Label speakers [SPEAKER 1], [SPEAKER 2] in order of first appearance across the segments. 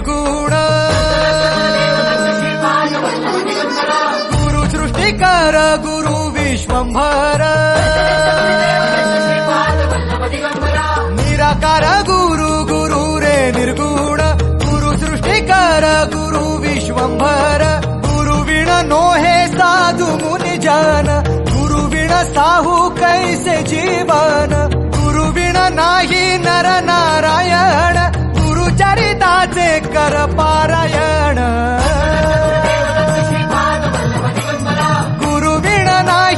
[SPEAKER 1] गुरु सृष्टिकर, गुरु विश्वंभर। निराकार, गुरु गुरु रे निर्गुण। गुरु सृष्टिकर, गुरु विश्वंभर। गुरु नो हे साधु मुनि जन। गुरु विण साहू कैसे जीवन। गुरु विण नाही नर नारायण। चरिताचे पारायण. गुरु विण नाही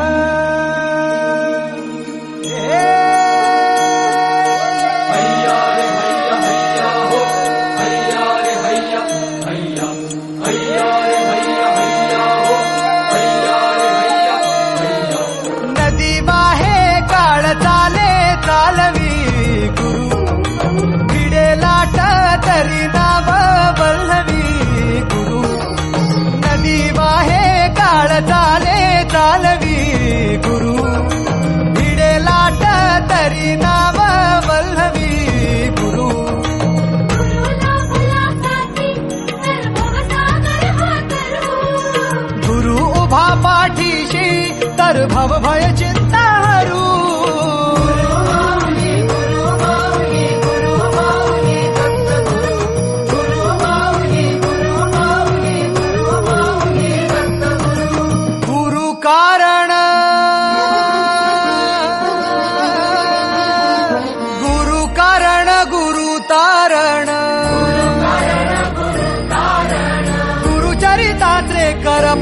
[SPEAKER 1] भव भय चिंता हरू गुरु कारण। गुरु कारण गुरु तारण। गुरु चरितात्रे कर